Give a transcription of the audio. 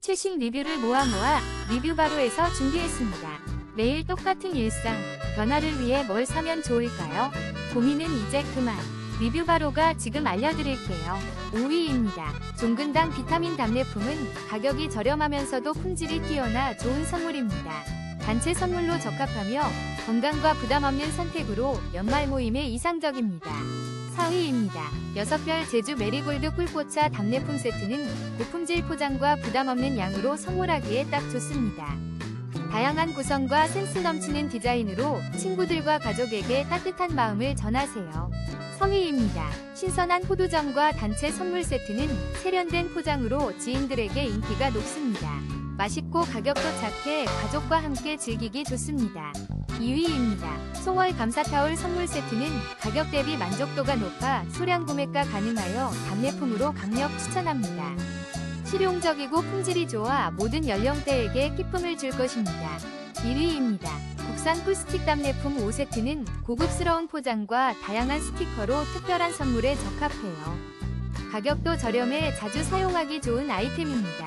최신 리뷰를 모아 모아 리뷰바로에서 준비했습니다. 매일 똑같은 일상, 변화를 위해 뭘 사면 좋을까요? 고민은 이제 그만. 리뷰바로가 지금 알려드릴게요. 5위입니다. 종근당 비타민 답례품은 가격이 저렴하면서도 품질이 뛰어나 좋은 선물입니다. 단체 선물로 적합하며 건강과 부담 없는 선택으로 연말 모임에 이상적입니다. 4위입니다. 6별 제주 메리골드 꿀포차 답례품 세트는 고품질 포장과 부담 없는 양으로 선물하기에 딱 좋습니다. 다양한 구성과 센스 넘치는 디자인으로 친구들과 가족에게 따뜻한 마음을 전하세요. 3위입니다. 신선한 호두전과 단체 선물 세트는 세련된 포장으로 지인들에게 인기가 높습니다. 맛있고 가격도 착해 가족과 함께 즐기기 좋습니다. 2위입니다. 송월 감사타올 선물 세트는 가격 대비 만족도가 높아 소량 구매가 가능하여 답례품으로 강력 추천합니다. 실용적이고 품질이 좋아 모든 연령대에게 기쁨을 줄 것입니다. 1위입니다. 국산 풀스틱 답례품 5세트는 고급스러운 포장과 다양한 스티커로 특별한 선물에 적합해요. 가격도 저렴해 자주 사용하기 좋은 아이템입니다.